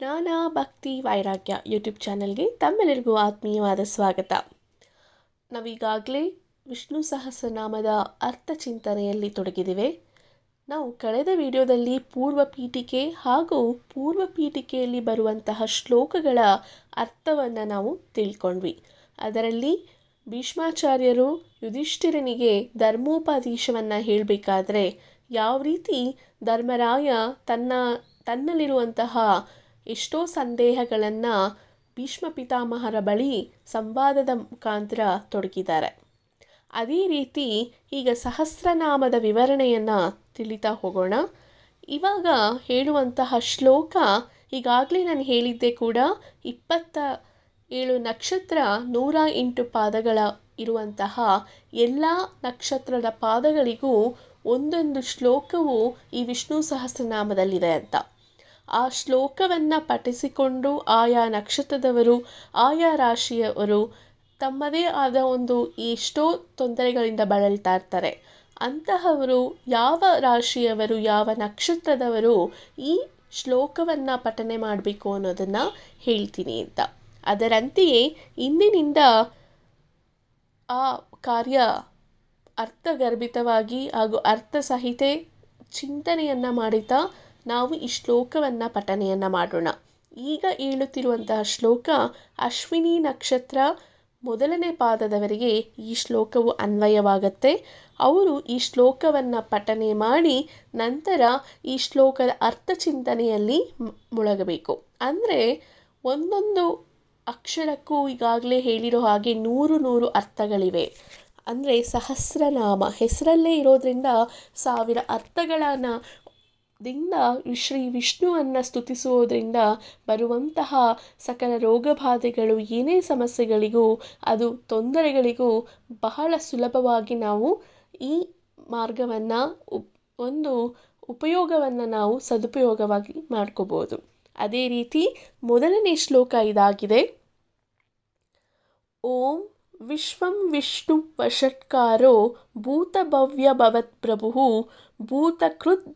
ಜ್ಞಾನ, ಭಕ್ತಿ, ವೈರಾಗ್ಯ ಯೂಟ್ಯೂಬ್ ಚಾನಲ್ಗೆ ತಮ್ಮೆಲ್ಲರಿಗೂ ಆತ್ಮೀಯವಾದ ಸ್ವಾಗತ. ನಾವೀಗಾಗಲೇ ವಿಷ್ಣು ಸಹಸ್ರನಾಮದ ಅರ್ಥ ಚಿಂತನೆಯಲ್ಲಿ ತೊಡಗಿದ್ದೇವೆ. ನಾವು ಕಳೆದ ವಿಡಿಯೋದಲ್ಲಿ ಪೂರ್ವ ಪೀಠಿಕೆ ಹಾಗೂ ಪೂರ್ವ ಪೀಠಿಕೆಯಲ್ಲಿ ಬರುವಂತಹ ಶ್ಲೋಕಗಳ ಅರ್ಥವನ್ನು ನಾವು ತಿಳ್ಕೊಂಡ್ವಿ. ಅದರಲ್ಲಿ ಭೀಷ್ಮಾಚಾರ್ಯರು ಯುಧಿಷ್ಠಿರನಿಗೆ ಧರ್ಮೋಪದೇಶವನ್ನು ಹೇಳಬೇಕಾದ್ರೆ ಯಾವ ರೀತಿ ಧರ್ಮರಾಯ ತನ್ನ ತನ್ನಲ್ಲಿರುವಂತಹ ಎಷ್ಟೋ ಸಂದೇಹಗಳನ್ನು ಭೀಷ್ಮ ಪಿತಾಮಹರ ಬಳಿ ಸಂವಾದದ ಮುಖಾಂತರ ತೊಡಗಿದ್ದಾರೆ. ಅದೇ ರೀತಿ ಈಗ ಸಹಸ್ರನಾಮದ ವಿವರಣೆಯನ್ನು ತಿಳಿತಾ ಹೋಗೋಣ. ಇವಾಗ ಹೇಳುವಂತಹ ಶ್ಲೋಕ ಈಗಾಗಲೇ ನಾನು ಹೇಳಿದ್ದೆ ಕೂಡ ಇಪ್ಪತ್ತ ಏಳು ನಕ್ಷತ್ರ ನೂರ ಎಂಟು ಪಾದಗಳ ಇರುವಂತಹ ಎಲ್ಲ ನಕ್ಷತ್ರದ ಪಾದಗಳಿಗೂ ಒಂದೊಂದು ಶ್ಲೋಕವು ಈ ವಿಷ್ಣು ಸಹಸ್ರನಾಮದಲ್ಲಿದೆ ಅಂತ. ಆ ಶ್ಲೋಕವನ್ನು ಪಠಿಸಿಕೊಂಡು ಆಯಾ ನಕ್ಷತ್ರದವರು, ಆಯಾ ರಾಶಿಯವರು ತಮ್ಮದೇ ಆದ ಒಂದು ಎಷ್ಟೋ ತೊಂದರೆಗಳಿಂದ ಬಳಲ್ತಾ ಇರ್ತಾರೆ. ಅಂತಹವರು ಯಾವ ರಾಶಿಯವರು, ಯಾವ ನಕ್ಷತ್ರದವರು ಈ ಶ್ಲೋಕವನ್ನು ಪಠನೆ ಮಾಡಬೇಕು ಅನ್ನೋದನ್ನು ಹೇಳ್ತೀನಿ ಅಂತ. ಅದರಂತೆಯೇ ಇಂದಿನಿಂದ ಆ ಕಾರ್ಯ ಅರ್ಥಗರ್ಭಿತವಾಗಿ ಹಾಗೂ ಅರ್ಥಸಹಿತೆ ಚಿಂತನೆಯನ್ನು ಮಾಡುತ್ತಾ ನಾವು ಈ ಶ್ಲೋಕವನ್ನು ಪಠನೆಯನ್ನು ಮಾಡೋಣ. ಈಗ ಹೇಳುತ್ತಿರುವಂತಹ ಶ್ಲೋಕ ಅಶ್ವಿನಿ ನಕ್ಷತ್ರ ಮೊದಲನೇ ಪಾದದವರಿಗೆ ಈ ಶ್ಲೋಕವು ಅನ್ವಯವಾಗುತ್ತೆ. ಅವರು ಈ ಶ್ಲೋಕವನ್ನು ಪಠನೆ ಮಾಡಿ ನಂತರ ಈ ಶ್ಲೋಕದ ಅರ್ಥ ಚಿಂತನೆಯಲ್ಲಿ ಮುಳುಗಬೇಕು. ಅಂದರೆ ಒಂದೊಂದು ಅಕ್ಷರಕ್ಕೂ ಈಗಾಗಲೇ ಹೇಳಿರೋ ಹಾಗೆ ನೂರು ನೂರು ಅರ್ಥಗಳಿವೆ. ಅಂದರೆ ಸಹಸ್ರನಾಮ, ಹೆಸರಲ್ಲೇ ಇರೋದ್ರಿಂದ ಸಾವಿರ ಅರ್ಥಗಳನ್ನು ದಿಂದ ಶ್ರೀ ವಿಷ್ಣುವನ್ನು ಸ್ತುತಿಸುವುದರಿಂದ ಬರುವಂತಹ ಸಕಲ ರೋಗಬಾಧೆಗಳು, ಏನೇ ಸಮಸ್ಯೆಗಳಿಗೂ, ಅದು ತೊಂದರೆಗಳಿಗೂ ಬಹಳ ಸುಲಭವಾಗಿ ನಾವು ಈ ಮಾರ್ಗವನ್ನು ಒಂದು ಉಪಯೋಗವನ್ನು ನಾವು ಸದುಪಯೋಗವಾಗಿ ಮಾಡ್ಕೋಬೋದು. ಅದೇ ರೀತಿ ಮೊದಲನೇ ಶ್ಲೋಕ ಇದಾಗಿದೆ. ಓಂ ವಿಶ್ವಂ ವಿಷ್ಣು ವಷಟ್ಕಾರೋ ಭೂತಭವ್ಯ ಭವತ್ಪ್ರಭು ಭೂತಕೃತ್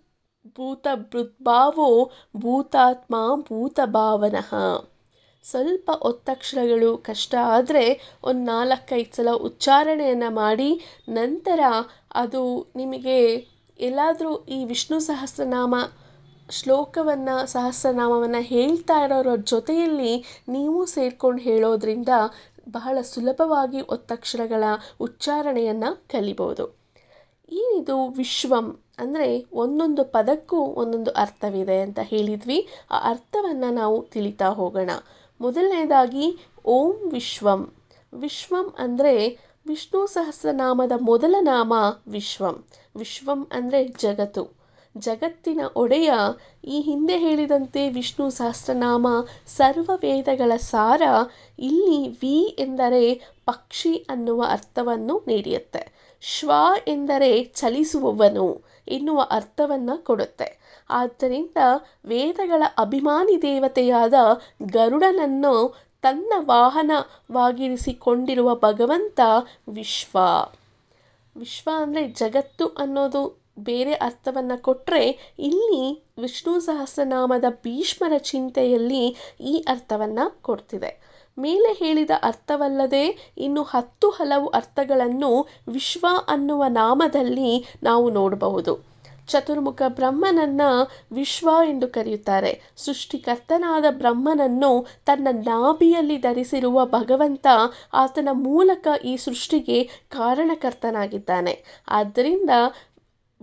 ಭೂತಭೃದ್ಭಾವೋ ಭೂತಾತ್ಮ ಭೂತಭಾವನಃ. ಸ್ವಲ್ಪ ಒತ್ತಕ್ಷರಗಳು ಕಷ್ಟ ಆದರೆ ಒಂದು ನಾಲ್ಕೈದು ಸಲ ಉಚ್ಚಾರಣೆಯನ್ನು ಮಾಡಿ ನಂತರ ಅದು ನಿಮಗೆ ಎಲ್ಲಾದರೂ ಈ ವಿಷ್ಣು ಸಹಸ್ರನಾಮ ಶ್ಲೋಕವನ್ನು ಸಹಸ್ರನಾಮವನ್ನು ಹೇಳ್ತಾ ಇರೋರ ಜೊತೆಯಲ್ಲಿ ನೀವು ಸೇರ್ಕೊಂಡು ಹೇಳೋದ್ರಿಂದ ಬಹಳ ಸುಲಭವಾಗಿ ಒತ್ತಕ್ಷರಗಳ ಉಚ್ಚಾರಣೆಯನ್ನು ಕಲಿಬೋದು. ಇದು ವಿಶ್ವಂ? ಅಂದರೆ ಒಂದೊಂದು ಪದಕ್ಕೂ ಒಂದೊಂದು ಅರ್ಥವಿದೆ ಅಂತ ಹೇಳಿದ್ವಿ. ಆ ಅರ್ಥವನ್ನು ನಾವು ತಿಳಿತಾ ಹೋಗೋಣ. ಮೊದಲನೇದಾಗಿ, ಓಂ ವಿಶ್ವಂ. ವಿಶ್ವಂ ಅಂದರೆ ವಿಷ್ಣು ಸಹಸ್ರನಾಮದ ಮೊದಲ ನಾಮ ವಿಶ್ವಂ. ವಿಶ್ವಂ ಅಂದರೆ ಜಗತ್ತು. ಜಗತ್ತಿನ ಒಡೆಯ ಈ ಹಿಂದೆ ಹೇಳಿದಂತೆ ವಿಷ್ಣು ಸಹಸ್ರನಾಮ ಸರ್ವ ವೇದಗಳ ಸಾರ ಇಲ್ಲಿ ವಿ ಎಂದರೆ ಪಕ್ಷಿ ಅನ್ನುವ ಅರ್ಥವನ್ನು ನೀಡಿಯುತ್ತೆ. ಶ್ವ ಎಂದರೆ ಚಲಿಸುವವನು ಎನ್ನುವ ಅರ್ಥವನ್ನು ಕೊಡುತ್ತೆ. ಆದ್ದರಿಂದ ವೇದಗಳ ಅಭಿಮಾನಿ ದೇವತೆಯಾದ ಗರುಡನನ್ನು ತನ್ನ ವಾಹನವಾಗಿರಿಸಿಕೊಂಡಿರುವ ಭಗವಂತ ವಿಶ್ವ. ವಿಶ್ವ ಅಂದರೆ ಜಗತ್ತು ಅನ್ನೋದು ಬೇರೆ ಅರ್ಥವನ್ನು ಕೊಟ್ಟರೆ ಇಲ್ಲಿ ವಿಷ್ಣು ಸಹಸ್ರನಾಮದ ಭೀಷ್ಮರ ಚಿಂತೆಯಲ್ಲಿ ಈ ಅರ್ಥವನ್ನು ಕೊಡ್ತಿದೆ. ಮೇಲೆ ಹೇಳಿದ ಅರ್ಥವಲ್ಲದೆ ಇನ್ನು ಹತ್ತು ಹಲವು ಅರ್ಥಗಳನ್ನು ವಿಶ್ವ ಅನ್ನುವ ನಾಮದಲ್ಲಿ ನಾವು ನೋಡಬಹುದು. ಚತುರ್ಮುಖ ಬ್ರಹ್ಮನನ್ನು ವಿಶ್ವ ಎಂದು ಕರೆಯುತ್ತಾರೆ. ಸೃಷ್ಟಿಕರ್ತನಾದ ಬ್ರಹ್ಮನನ್ನು ತನ್ನ ನಾಭಿಯಲ್ಲಿ ಧರಿಸಿರುವ ಭಗವಂತ ಆತನ ಮೂಲಕ ಈ ಸೃಷ್ಟಿಗೆ ಕಾರಣಕರ್ತನಾಗಿದ್ದಾನೆ. ಆದ್ದರಿಂದ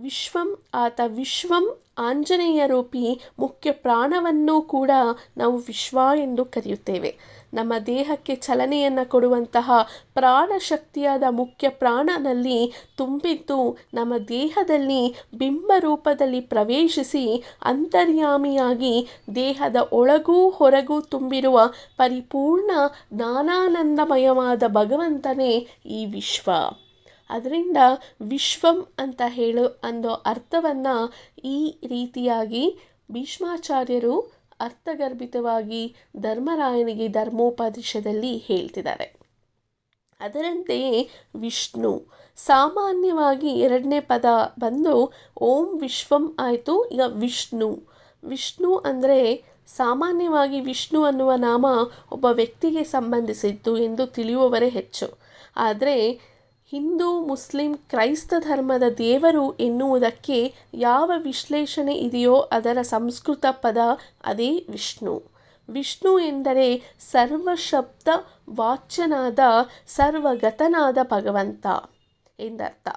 ವಿಶ್ವಂ, ಆತ ವಿಶ್ವಂ ಆಂಜನೇಯ ರೂಪಿ ಮುಖ್ಯ ಪ್ರಾಣವನ್ನು ಕೂಡ ನಾವು ವಿಶ್ವ ಎಂದು ಕರೆಯುತ್ತೇವೆ. ನಮ್ಮ ದೇಹಕ್ಕೆ ಚಲನೆಯನ್ನು ಕೊಡುವಂತಹ ಪ್ರಾಣಶಕ್ತಿಯಾದ ಮುಖ್ಯ ಪ್ರಾಣನಲ್ಲಿ ತುಂಬಿದ್ದು ನಮ್ಮ ದೇಹದಲ್ಲಿ ಬಿಂಬ ರೂಪದಲ್ಲಿ ಪ್ರವೇಶಿಸಿ ಅಂತರ್ಯಾಮಿಯಾಗಿ ದೇಹದ ಒಳಗೂ ಹೊರಗೂ ತುಂಬಿರುವ ಪರಿಪೂರ್ಣ ಜ್ಞಾನಾನಂದಮಯವಾದ ಭಗವಂತನೇ ಈ ವಿಶ್ವ. ಅದರಿಂದ ವಿಶ್ವಂ ಅಂತ ಹೇಳೋ ಅನ್ನೋ ಅರ್ಥವನ್ನು ಈ ರೀತಿಯಾಗಿ ಭೀಷ್ಮಾಚಾರ್ಯರು ಅರ್ಥಗರ್ಭಿತವಾಗಿ ಧರ್ಮರಾಯನಿಗೆ ಧರ್ಮೋಪದೇಶದಲ್ಲಿ ಹೇಳ್ತಿದ್ದಾರೆ. ಅದರಂತೆಯೇ ವಿಷ್ಣು ಸಾಮಾನ್ಯವಾಗಿ ಎರಡನೇ ಪದ ಬಂದು ಓಂ ವಿಶ್ವಂ ಆಯಿತು, ಈಗ ವಿಷ್ಣು. ವಿಷ್ಣು ಅಂದರೆ ಸಾಮಾನ್ಯವಾಗಿ ವಿಷ್ಣು ಅನ್ನುವ ನಾಮ ಒಬ್ಬ ವ್ಯಕ್ತಿಗೆ ಸಂಬಂಧಿಸಿದ್ದು ಎಂದು ತಿಳಿಯುವವರೇ ಹೆಚ್ಚು. ಆದರೆ ಹಿಂದೂ, ಮುಸ್ಲಿಂ, ಕ್ರೈಸ್ತ ಧರ್ಮದ ದೇವರು ಎನ್ನುವುದಕ್ಕೆ ಯಾವ ವಿಶ್ಲೇಷಣೆ ಇದೆಯೋ ಅದರ ಸಂಸ್ಕೃತ ಪದ ಅದೇ ವಿಷ್ಣು. ವಿಷ್ಣು ಎಂದರೆ ಸರ್ವಶಬ್ದ ವಾಚ್ಯನಾದ ಸರ್ವಗತನಾದ ಭಗವಂತ ಎಂದರ್ಥ.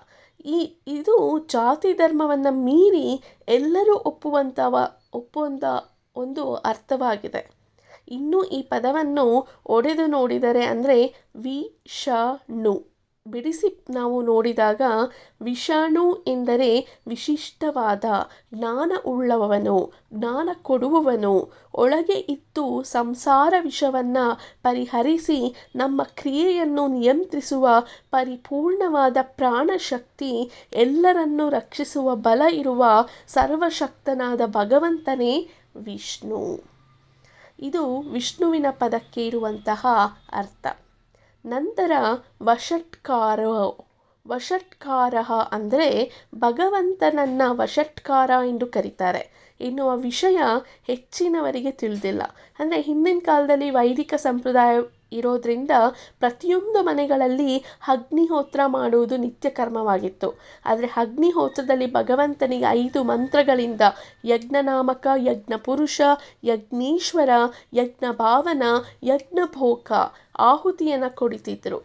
ಈ, ಇದು ಜಾತಿ ಧರ್ಮವನ್ನು ಮೀರಿ ಎಲ್ಲರೂ ಒಪ್ಪುವಂಥವ ಒಪ್ಪುವಂಥ ಒಂದು ಅರ್ಥವಾಗಿದೆ. ಇನ್ನು ಈ ಪದವನ್ನು ಒಡೆದು ನೋಡಿದರೆ ಅಂದರೆ ವಿಷಣು. ಬಿಡಿಸಿ ನಾವು ನೋಡಿದಾಗ ವಿಷಾಣು ಎಂದರೆ ವಿಶಿಷ್ಟವಾದ ಜ್ಞಾನ ಉಳ್ಳವನು ಜ್ಞಾನ ಕೊಡುವವನು. ಒಳಗೆ ಇತ್ತು ಸಂಸಾರ ವಿಷವನ್ನು ಪರಿಹರಿಸಿ ನಮ್ಮ ಕ್ರಿಯೆಯನ್ನು ನಿಯಂತ್ರಿಸುವ ಪರಿಪೂರ್ಣವಾದ ಪ್ರಾಣಶಕ್ತಿ, ಎಲ್ಲರನ್ನೂ ರಕ್ಷಿಸುವ ಬಲ ಇರುವ ಸರ್ವಶಕ್ತನಾದ ಭಗವಂತನೇ ವಿಷ್ಣು. ಇದು ವಿಷ್ಣುವಿನ ಪದಕ್ಕೆ ಇರುವಂತಹ ಅರ್ಥ. ನಂತರ ವಷಟ್ಕಾರ ವಷಟ್ಕಾರ ಅಂದರೆ ಭಗವಂತನನ್ನು ವಷಟ್ಕಾರ ಎಂದು ಕರೀತಾರೆ. ಎನ್ನುವ ವಿಷಯ ಹೆಚ್ಚಿನವರಿಗೆ ತಿಳಿದಿಲ್ಲ. ಅಂದರೆ ಹಿಂದಿನ ಕಾಲದಲ್ಲಿ ವೈದಿಕ ಸಂಪ್ರದಾಯ ಇರೋದ್ರಿಂದ ಪ್ರತಿಯೊಂದು ಮನೆಗಳಲ್ಲಿ ಅಗ್ನಿಹೋತ್ರ ಮಾಡುವುದು ನಿತ್ಯ ಕರ್ಮವಾಗಿತ್ತು ಆದರೆ ಅಗ್ನಿಹೋತ್ರದಲ್ಲಿ ಭಗವಂತನಿಗೆ ಐದು ಮಂತ್ರಗಳಿಂದ ಯಜ್ಞನಾಮಕ ಯಜ್ಞ ಪುರುಷ ಯಜ್ಞೀಶ್ವರ ಯಜ್ಞ ಭಾವನ ಯಜ್ಞಭೋಕ ಆಹುತಿಯನ್ನು ಕೊಡಿತಿದ್ರು.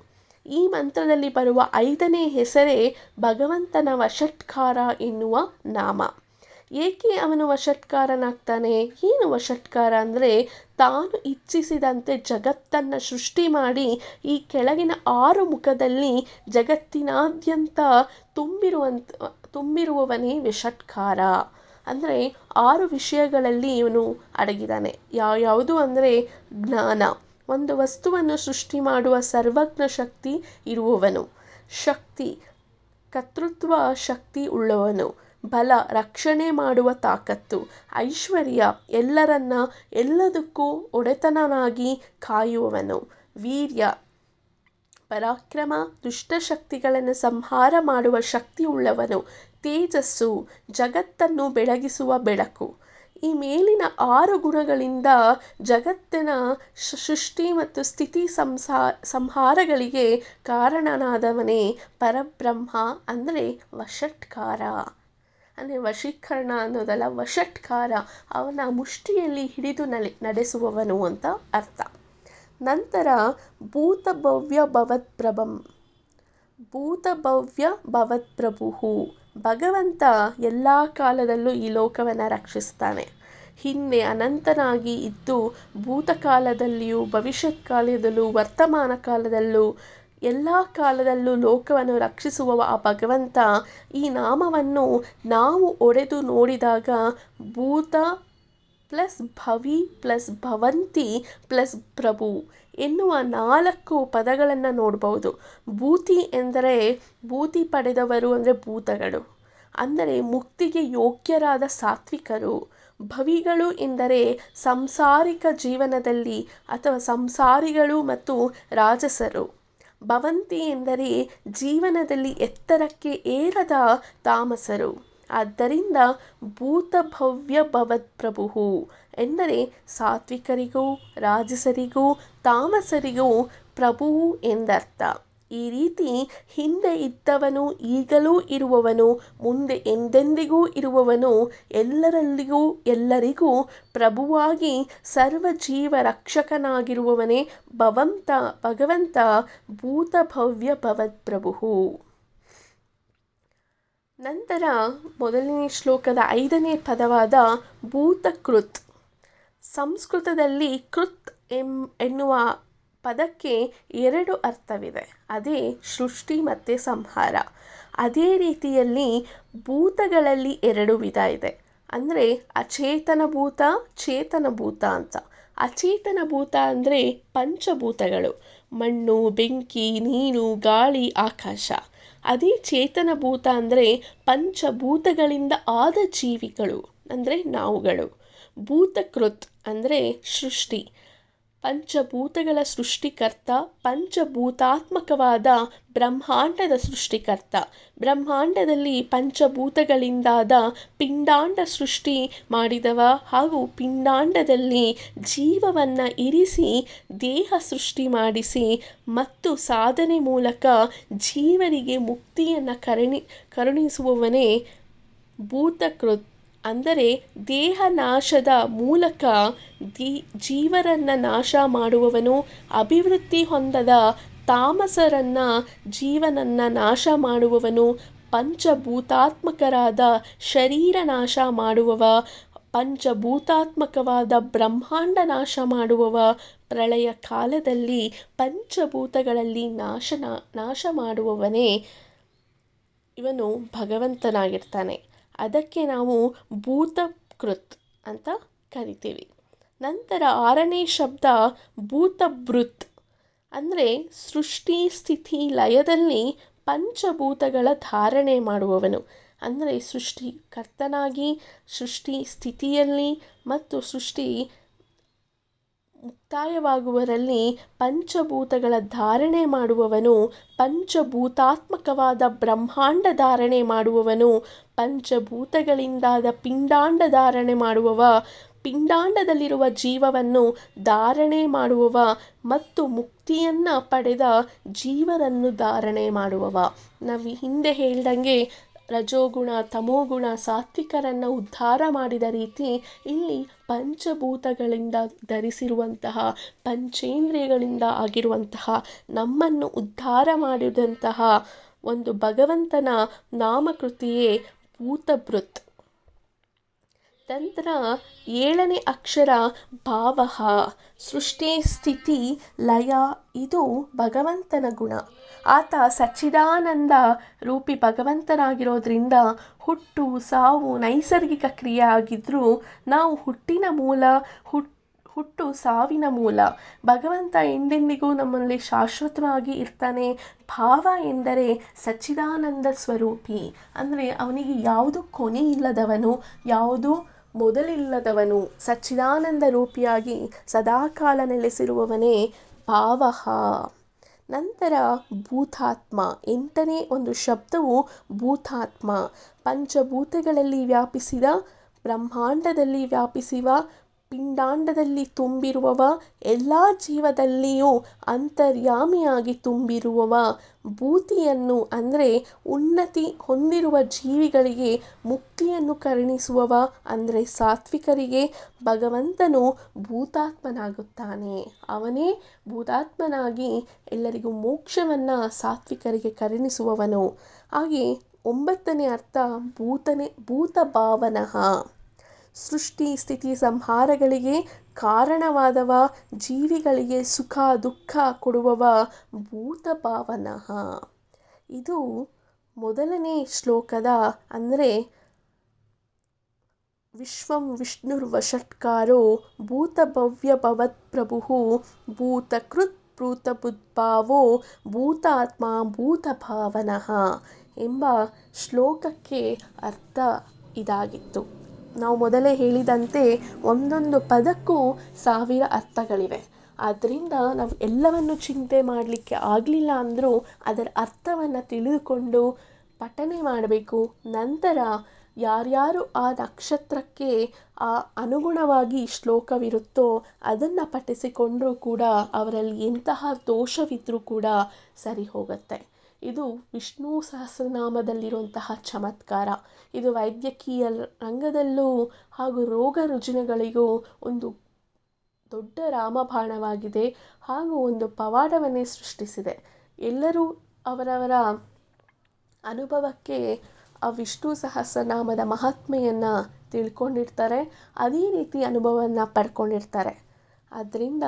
ಈ ಮಂತ್ರದಲ್ಲಿ ಬರುವ ಐದನೇ ಹೆಸರೇ ಭಗವಂತನ ವಷಟ್ಕಾರ ಎನ್ನುವ ನಾಮ. ಏಕೆ ಅವನು ವಶತ್ಕಾರನಾಗ್ತಾನೆ ಏನು ವಶತ್ಕಾರ ಅಂದರೆ ತಾನು ಇಚ್ಛಿಸಿದಂತೆ ಜಗತ್ತನ್ನು ಸೃಷ್ಟಿ ಮಾಡಿ ಈ ಕೆಳಗಿನ ಆರು ಮುಖದಲ್ಲಿ ಜಗತ್ತಿನಾದ್ಯಂತ ತುಂಬಿರುವಂತ, ತುಂಬಿರುವವನೇ ವಶತ್ಕಾರ ಅಂದರೆ ಆರು ವಿಷಯಗಳಲ್ಲಿ ಇವನು ಅಡಗಿದ್ದಾನೆ. ಯಾವ ಯಾವುದು ಅಂದರೆ ಜ್ಞಾನ. ಒಂದು ವಸ್ತುವನ್ನು ಸೃಷ್ಟಿ ಮಾಡುವ ಸರ್ವಜ್ಞ ಶಕ್ತಿ ಇರುವವನು. ಶಕ್ತಿ, ಕರ್ತೃತ್ವ ಶಕ್ತಿ ಉಳ್ಳವನು. ಬಲ ರಕ್ಷಣೆ ಮಾಡುವ ತಾಕತ್ತು, ಐಶ್ವರ್ಯ ಎಲ್ಲರನ್ನ ಎಲ್ಲದಕ್ಕೂ ಒಡೆತನನಾಗಿ ಕಾಯುವವನು. ವೀರ್ಯ, ಪರಾಕ್ರಮ, ದುಷ್ಟಶಕ್ತಿಗಳನ್ನು ಸಂಹಾರ ಮಾಡುವ ಶಕ್ತಿ ಉಳ್ಳವನು. ತೇಜಸ್ಸು, ಜಗತ್ತನ್ನು ಬೆಳಗಿಸುವ ಬೆಳಕು. ಈ ಮೇಲಿನ ಆರು ಗುಣಗಳಿಂದ ಜಗತ್ತಿನ ಸೃಷ್ಟಿ ಮತ್ತು ಸ್ಥಿತಿ ಸಂಸಾ, ಸಂಹಾರಗಳಿಗೆ ಕಾರಣನಾದವನೇ ಪರಬ್ರಹ್ಮ ಅಂದರೆ ವಷಟ್ಕಾರ ಅಂದರೆ ವಶೀಕರಣ ಅನ್ನೋದಲ್ಲ, ವಶಟ್ಕಾರ, ಅವನ ಮುಷ್ಟಿಯಲ್ಲಿ ಹಿಡಿದು ನಲೆ, ನಡೆಸುವವನು ಅಂತ ಅರ್ಥ. ನಂತರ ಭೂತಭವ್ಯ ಭವತ್ಪ್ರಭಂ. ಭವತ್ ಪ್ರಭುಹು ಭಗವಂತ ಎಲ್ಲ ಕಾಲದಲ್ಲೂ ಈ ಲೋಕವನ್ನು ರಕ್ಷಿಸ್ತಾನೆ. ಹಿಂದೆ ಅನಂತನಾಗಿ ಇದ್ದು ಭೂತಕಾಲದಲ್ಲಿಯೂ, ಭವಿಷ್ಯತ್ ಕಾಲದಲ್ಲೂ, ವರ್ತಮಾನ ಕಾಲದಲ್ಲೂ ಎಲ್ಲ ಕಾಲದಲ್ಲೂ ಲೋಕವನ್ನು ರಕ್ಷಿಸುವ ಆ ಭಗವಂತ. ಈ ನಾಮವನ್ನು ನಾವು ಒಡೆದು ನೋಡಿದಾಗ ಭೂತ ಪ್ಲಸ್ ಭವಿ ಪ್ಲಸ್ ಭವಂತಿ ಪ್ಲಸ್ ಪ್ರಭು ಎನ್ನುವ ನಾಲ್ಕು ಪದಗಳನ್ನು ನೋಡ್ಬೋದು. ಭೂತಿ ಎಂದರೆ ಭೂತಿ ಪಡೆದವರು ಅಂದರೆ ಭೂತಗಳು. ಅಂದರೆ ಮುಕ್ತಿಗೆ ಯೋಗ್ಯರಾದ ಸಾತ್ವಿಕರು. ಭವಿಗಳು ಎಂದರೆ ಸಂಸಾರಿಕ ಜೀವನದಲ್ಲಿ ಅಥವಾ ಸಂಸಾರಿಗಳು ಮತ್ತು ರಾಜಸರು. ಭವಂತಿ ಎಂದರೆ ಜೀವನದಲ್ಲಿ ಎತ್ತರಕ್ಕೆ ಏರದ ತಾಮಸರು. ಆದ್ದರಿಂದ ಭೂತಭವ್ಯ ಭವತ್ಪ್ರಭು ಎಂದರೆ ಸಾತ್ವಿಕರಿಗೂ ರಾಜಸರಿಗೂ ತಾಮಸರಿಗೂ ಪ್ರಭು ಎಂದರ್ಥ. ಈ ರೀತಿ ಹಿಂದೆ ಇದ್ದವನು ಈಗಲೂ ಇರುವವನು, ಮುಂದೆ ಎಂದೆಂದಿಗೂ ಇರುವವನು, ಎಲ್ಲರಲ್ಲಿಗೂ ಎಲ್ಲರಿಗೂ ಪ್ರಭುವಾಗಿ ಸರ್ವಜೀವ ರಕ್ಷಕನಾಗಿರುವವನೇ ಭವಂತ, ಭಗವಂತ ಭೂತ ಭೂತಭವ್ಯ ಭವತ್ಪ್ರಭು ನಂತರ ಮೊದಲನೇ ಶ್ಲೋಕದ ಐದನೇ ಪದವಾದ ಭೂತಕೃತ್. ಸಂಸ್ಕೃತದಲ್ಲಿ ಕೃತ್ ಎಂ ಎನ್ನುವ ಪದಕ್ಕೆ ಎರಡು ಅರ್ಥವಿದೆ. ಅದೇ ಸೃಷ್ಟಿ ಮತ್ತು ಸಂಹಾರ. ಅದೇ ರೀತಿಯಲ್ಲಿ ಭೂತಗಳಲ್ಲಿ ಎರಡು ವಿಧ ಇದೆ. ಅಂದರೆ ಅಚೇತನ ಭೂತ, ಚೇತನ ಭೂತ ಅಂತ. ಅಚೇತನ ಭೂತ ಅಂದರೆ ಪಂಚಭೂತಗಳು. ಮಣ್ಣು, ಬೆಂಕಿ, ನೀರು, ಗಾಳಿ, ಆಕಾಶ. ಅದೇ ಚೇತನ ಭೂತ ಅಂದರೆ ಪಂಚಭೂತಗಳಿಂದ ಆದ ಜೀವಿಗಳು. ಅಂದರೆ ನಾವುಗಳು. ಭೂತಕೃತ್ ಅಂದರೆ ಸೃಷ್ಟಿ. ಪಂಚಭೂತಗಳ ಸೃಷ್ಟಿಕರ್ತ, ಪಂಚಭೂತಾತ್ಮಕವಾದ ಬ್ರಹ್ಮಾಂಡದ ಸೃಷ್ಟಿಕರ್ತ. ಬ್ರಹ್ಮಾಂಡದಲ್ಲಿ ಪಂಚಭೂತಗಳಿಂದಾದ ಪಿಂಡಾಂಡ ಸೃಷ್ಟಿ ಮಾಡಿದವ ಹಾಗೂ ಪಿಂಡಾಂಡದಲ್ಲಿ ಜೀವವನ್ನು ಇರಿಸಿ, ದೇಹ ಸೃಷ್ಟಿ ಮಾಡಿಸಿ ಮತ್ತು ಸಾಧನೆ ಮೂಲಕ ಜೀವನಿಗೆ ಮುಕ್ತಿಯನ್ನು ಕರುಣಿ, ಕರುಣಿಸುವವನೇ ಭೂತಕೃತ್ ಅಂದರೆ ದೇಹ ನಾಶದ ಮೂಲಕ ದಿ ಜೀವರನ್ನು ನಾಶ ಮಾಡುವವನು, ಅಭಿವೃದ್ಧಿ ಹೊಂದದ ತಾಮಸರನ್ನು ಜೀವನನ್ನು ನಾಶ ಮಾಡುವವನು, ಪಂಚಭೂತಾತ್ಮಕರಾದ ಶರೀರ ನಾಶ ಮಾಡುವವ, ಪಂಚಭೂತಾತ್ಮಕವಾದ ಬ್ರಹ್ಮಾಂಡ ನಾಶ ಮಾಡುವವ, ಪ್ರಳಯ ಕಾಲದಲ್ಲಿ ಪಂಚಭೂತಗಳಲ್ಲಿ ನಾಶನ ನಾಶ ಮಾಡುವವನೇ ಇವನು ಭಗವಂತನಾಗಿರ್ತಾನೆ. ಅದಕ್ಕೆ ನಾವು ಭೂತಕೃತ್ ಅಂತ ಕರಿತೀವಿ. ನಂತರ ಆರನೇ ಶಬ್ದ ಭೂತಭೃತ್. ಅಂದರೆ ಸೃಷ್ಟಿ, ಸ್ಥಿತಿ, ಲಯದಲ್ಲಿ ಪಂಚಭೂತಗಳ ಧಾರಣೆ ಮಾಡುವವನು. ಅಂದರೆ ಸೃಷ್ಟಿಕರ್ತನಾಗಿ ಸೃಷ್ಟಿ ಸ್ಥಿತಿಯಲ್ಲಿ ಮತ್ತು ಸೃಷ್ಟಿ ಮುಕ್ತಾಯವಾಗುವರಲ್ಲಿ ಪಂಚಭೂತಗಳ ಧಾರಣೆ ಮಾಡುವವನು, ಪಂಚಭೂತಾತ್ಮಕವಾದ ಬ್ರಹ್ಮಾಂಡ ಧಾರಣೆ ಮಾಡುವವನು, ಪಂಚಭೂತಗಳಿಂದಾದ ಪಿಂಡಾಂಡ ಧಾರಣೆ ಮಾಡುವವ, ಪಿಂಡಾಂಡದಲ್ಲಿರುವ ಜೀವವನ್ನು ಧಾರಣೆ ಮಾಡುವವ ಮತ್ತು ಮುಕ್ತಿಯನ್ನು ಪಡೆದ ಜೀವರನ್ನು ಧಾರಣೆ ಮಾಡುವವ. ನಾವು ಹಿಂದೆ ಹೇಳ್ದಂಗೆ ರಜೋಗುಣ, ತಮೋಗುಣ ಸಾತ್ವಿಕರನ್ನು ಉದ್ಧಾರ ಮಾಡಿದ ರೀತಿ ಇಲ್ಲಿ ಪಂಚಭೂತಗಳಿಂದ ಧರಿಸಿರುವಂತಹ, ಪಂಚೇಂದ್ರಿಯಗಳಿಂದ ಆಗಿರುವಂತಹ, ನಮ್ಮನ್ನು ಉದ್ಧಾರ ಮಾಡಿದಂತಹ ಒಂದು ಭಗವಂತನ ನಾಮಕೃತಿಯೇ ಭೂತಭೃತ್. ನಂತರ ಏಳನೇ ಅಕ್ಷರ ಭಾವ. ಸೃಷ್ಟಿ ಸ್ಥಿತಿ ಲಯ ಇದು ಭಗವಂತನ ಗುಣ. ಆತ ಸಚ್ಚಿದಾನಂದ ರೂಪಿ ಭಗವಂತನಾಗಿರೋದ್ರಿಂದ ಹುಟ್ಟು, ಸಾವು, ನೈಸರ್ಗಿಕ ಕ್ರಿಯೆ ಆಗಿದ್ದರೂ ನಾವು ಹುಟ್ಟಿನ ಮೂಲ ಹುಟ್ಟು ಹುಟ್ಟು ಸಾವಿನ ಮೂಲ. ಭಗವಂತ ಎಂದೆಂದಿಗೂ ನಮ್ಮಲ್ಲಿ ಶಾಶ್ವತವಾಗಿ ಇರ್ತಾನೆ. ಭಾವ ಎಂದರೆ ಸಚ್ಚಿದಾನಂದ ಸ್ವರೂಪಿ. ಅಂದರೆ ಅವನಿಗೆ ಯಾವುದು ಕೊನೆ ಇಲ್ಲದವನು, ಯಾವುದು ಮೊದಲಿಲ್ಲದವನು ಸಚ್ಚಿದಾನಂದ ರೂಪಿಯಾಗಿ ಸದಾಕಾಲ ನೆಲೆಸಿರುವವನೇ ಭಾವ ನಂತರ ಭೂತಾತ್ಮ. ಎಂಟನೇ ಒಂದು ಶಬ್ದವು ಭೂತಾತ್ಮ. ಪಂಚಭೂತಗಳಲ್ಲಿ ವ್ಯಾಪಿಸಿದ, ಬ್ರಹ್ಮಾಂಡದಲ್ಲಿ ವ್ಯಾಪಿಸಿವ ಪಿಂಡಾಂಡದಲ್ಲಿ ತುಂಬಿರುವವ, ಎಲ್ಲ ಜೀವದಲ್ಲಿಯೂ ಅಂತರ್ಯಾಮಿಯಾಗಿ ತುಂಬಿರುವವ. ಭೂತಿಯನ್ನು ಅಂದರೆ ಉನ್ನತಿ ಹೊಂದಿರುವ ಜೀವಿಗಳಿಗೆ ಮುಕ್ತಿಯನ್ನು ಕರುಣಿಸುವವ ಅಂದರೆ ಸಾತ್ವಿಕರಿಗೆ ಭಗವಂತನು ಭೂತಾತ್ಮನಾಗುತ್ತಾನೆ. ಅವನೇ ಭೂತಾತ್ಮನಾಗಿ ಎಲ್ಲರಿಗೂ ಮೋಕ್ಷವನ್ನು ಸಾತ್ವಿಕರಿಗೆ ಕರುಣಿಸುವವನು. ಹಾಗೆ ಒಂಬತ್ತನೇ ಅರ್ಥ ಭೂತನೆ ಭೂತಭಾವನಃ. ಸೃಷ್ಟಿ ಸ್ಥಿತಿ ಸಂಹಾರಗಳಿಗೆ ಕಾರಣವಾದವ, ಜೀವಿಗಳಿಗೆ ಸುಖ, ದುಃಖ ಕೊಡುವವ ಭೂತಭಾವನಃ ಇದು ಮೊದಲನೇ ಶ್ಲೋಕದ, ಅಂದರೆ ವಿಶ್ವಂ ವಿಷ್ಣುರ್ವಷಟ್ಕಾರೋ ಭೂತಭವ್ಯ ಭವತ್ಪ್ರಭು ಭೂತಕೃತ್ ಭೂತಬುದ್ಭಾವೋ ಭೂತಾತ್ಮ ಭೂತಭಾವನಃ ಎಂಬ ಶ್ಲೋಕಕ್ಕೆ ಅರ್ಥ ಇದಾಗಿತ್ತು. ನಾವು ಮೊದಲೇ ಹೇಳಿದಂತೆ ಒಂದೊಂದು ಪದಕ್ಕೂ ಸಾವಿರ ಅರ್ಥಗಳಿವೆ. ಆದ್ದರಿಂದ ನಾವು ಎಲ್ಲವನ್ನು ಚಿಂತೆ ಮಾಡಲಿಕ್ಕೆ ಆಗಲಿಲ್ಲ ಅಂದರೂ ಅದರ ಅರ್ಥವನ್ನು ತಿಳಿದುಕೊಂಡು ಪಠನೆ ಮಾಡಬೇಕು. ನಂತರ ಯಾರ್ಯಾರು ಆ ನಕ್ಷತ್ರಕ್ಕೆ ಆ ಅನುಗುಣವಾಗಿ ಶ್ಲೋಕವಿರುತ್ತೋ ಅದನ್ನು ಪಠಿಸಿಕೊಂಡರೂ ಕೂಡ ಅವರಲ್ಲಿ ಎಂತಹ ದೋಷವಿದ್ದರೂ ಕೂಡ ಸರಿ ಹೋಗುತ್ತೆ. ಇದು ವಿಷ್ಣು ಸಹಸ್ರನಾಮದಲ್ಲಿರುವಂತಹ ಚಮತ್ಕಾರ. ಇದು ವೈದ್ಯಕೀಯ ರಂಗದಲ್ಲೂ ಹಾಗೂ ರೋಗ ರುಜಿನಗಳಿಗೂ ಒಂದು ದೊಡ್ಡ ರಾಮಬಾಣವಾಗಿದೆ ಹಾಗೂ ಒಂದು ಪವಾಡವನ್ನೇ ಸೃಷ್ಟಿಸಿದೆ. ಎಲ್ಲರೂ ಅವರವರ ಅನುಭವಕ್ಕೆ ಆ ವಿಷ್ಣು ಸಹಸ್ರನಾಮದ ಮಹಾತ್ಮೆಯನ್ನು ತಿಳ್ಕೊಂಡಿರ್ತಾರೆ, ಅದೇ ರೀತಿ ಅನುಭವವನ್ನು ಪಡ್ಕೊಂಡಿರ್ತಾರೆ. ಆದ್ದರಿಂದ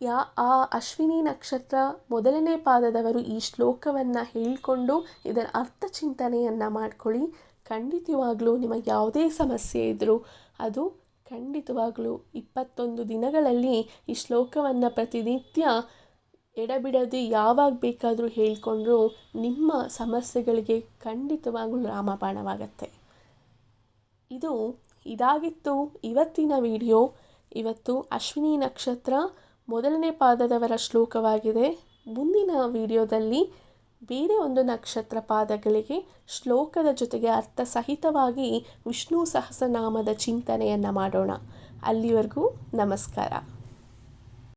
ಯಾ ಆ ಅಶ್ವಿನಿ ನಕ್ಷತ್ರ ಮೊದಲನೇ ಪಾದದವರು ಈ ಶ್ಲೋಕವನ್ನು ಹೇಳಿಕೊಂಡು ಇದರ ಅರ್ಥ ಚಿಂತನೆಯನ್ನು ಮಾಡ್ಕೊಳ್ಳಿ. ಖಂಡಿತವಾಗ್ಲೂ ನಿಮಗೆ ಯಾವುದೇ ಸಮಸ್ಯೆ ಇದ್ದರೂ ಅದು ಖಂಡಿತವಾಗ್ಲೂ ಇಪ್ಪತ್ತೊಂದು ದಿನಗಳಲ್ಲಿ ಈ ಶ್ಲೋಕವನ್ನು ಪ್ರತಿನಿತ್ಯ ಎಡಬಿಡದೆ ಯಾವಾಗ ಬೇಕಾದರೂ ಹೇಳಿಕೊಂಡ್ರೂ ನಿಮ್ಮ ಸಮಸ್ಯೆಗಳಿಗೆ ಖಂಡಿತವಾಗ್ಲೂ ರಾಮಬಾಣವಾಗತ್ತೆ. ಇದು ಇದಾಗಿತ್ತು ಇವತ್ತಿನ ವಿಡಿಯೋ. ಇವತ್ತು ಅಶ್ವಿನಿ ನಕ್ಷತ್ರ ಮೊದಲನೇ ಪಾದದವರ ಶ್ಲೋಕವಾಗಿದೆ. ಮುಂದಿನ ವಿಡಿಯೋದಲ್ಲಿ ಬೇರೆ ಒಂದು ನಕ್ಷತ್ರ ಪಾದಗಳಿಗೆ ಶ್ಲೋಕದ ಜೊತೆಗೆ ಅರ್ಥ ಸಹಿತವಾಗಿ ವಿಷ್ಣು ಸಹಸ್ರನಾಮದ ಚಿಂತನೆಯನ್ನು ಮಾಡೋಣ. ಅಲ್ಲಿವರೆಗೂ ನಮಸ್ಕಾರ.